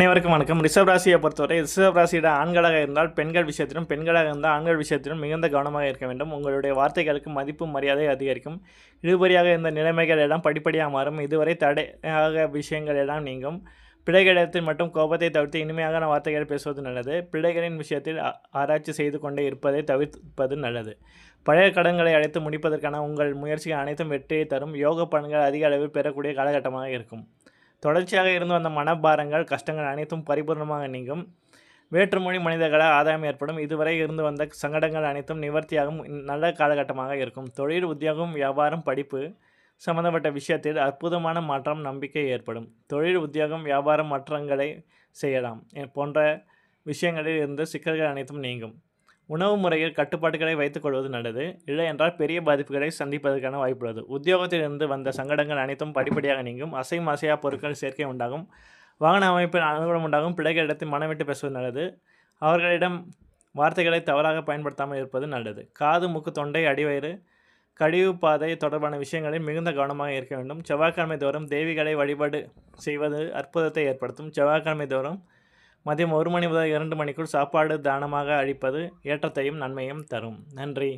அனைவருக்கும் வணக்கம். ரிஷப் ராசியை பொறுத்தவரை ரிஷப் ராசியிட ஆண்களாக இருந்தால் பெண்கள் விஷயத்திலும் பெண்களாக இருந்தால் ஆண்கள் விஷயத்திலும் மிகுந்த கவனமாக இருக்க வேண்டும். உங்களுடைய வார்த்தைகளுக்கு மதிப்பு மரியாதை அதிகரிக்கும். இழுபறியாக இருந்த நிலைமைகள் எல்லாம் படிப்படியாக மாறும். இதுவரை தடையாக விஷயங்கள் எல்லாம் நீங்கும். பிள்ளைகளிடத்தில் மட்டும் கோபத்தை தவிர்த்து இனிமையான வார்த்தைகள் பேசுவது நல்லது. பிள்ளைகளின் விஷயத்தில் ஆ- ஆராய்ச்சி செய்து கொண்டே இருப்பதை தவிர்ப்பது நல்லது. பழைய கடன்களை அழைத்து முடிப்பதற்கான உங்கள் முயற்சிகள் அனைத்தும் வெற்றியை தரும். யோக பலன்கள் அதிக அளவில் பெறக்கூடிய காலகட்டமாக இருக்கும். தொடர்ச்சியாக இருந்து வந்த மனபாரங்கள் கஷ்டங்கள் அனைத்தும் பரிபூர்ணமாக நீங்கும். வேற்றுமொழி மனிதர்களால் ஆதாயம் ஏற்படும். இதுவரை இருந்து வந்த சங்கடங்கள் அனைத்தும் நிவர்த்தியாகும். நல்ல காலகட்டமாக இருக்கும். தொழில் உத்தியோகம் வியாபாரம் படிப்பு சம்பந்தப்பட்ட விஷயத்தில் அற்புதமான மாற்றம் நம்பிக்கை ஏற்படும். தொழில் உத்தியோகம் வியாபாரம் மாற்றங்களை செய்யலாம். போன்ற விஷயங்களில் இருந்து சிக்கல்கள் அனைத்தும் நீங்கும். உணவு முறையில் கட்டுப்பாடுகளை வைத்துக் கொள்வது நல்லது. இல்லை என்றால் பெரிய பாதிப்புகளை சந்திப்பதற்கான வாய்ப்புள்ளது உத்தியோகத்திலிருந்து வந்த சங்கடங்கள் அனைத்தும் படிப்படியாக நீங்கும். அசையும் அசையா பொருட்கள் சேர்க்கை உண்டாகும். வாகன அமைப்பில் அனுகூலம் உண்டாகும். பிள்ளைகளிடத்தில் மனம் பேசுவது நல்லது. அவர்களிடம் வார்த்தைகளை தவறாக பயன்படுத்தாமல் இருப்பது நல்லது. காது மூக்கு தொண்டை அடிவயிறு கழிவு பாதை தொடர்பான விஷயங்களில் மிகுந்த கவனமாக இருக்க வேண்டும். செவ்வாய்க்கிழமை தோறும் தேவிகளை வழிபாடு செய்வது அற்புதத்தை ஏற்படுத்தும். செவ்வாய்க்கிழமை தோறும் மதியம் ஒரு மணி முதல் இரண்டு மணிக்குள் சாப்பாடு தானமாக அளிப்பது ஏற்றத்தையும் நன்மையும் தரும். நன்றி.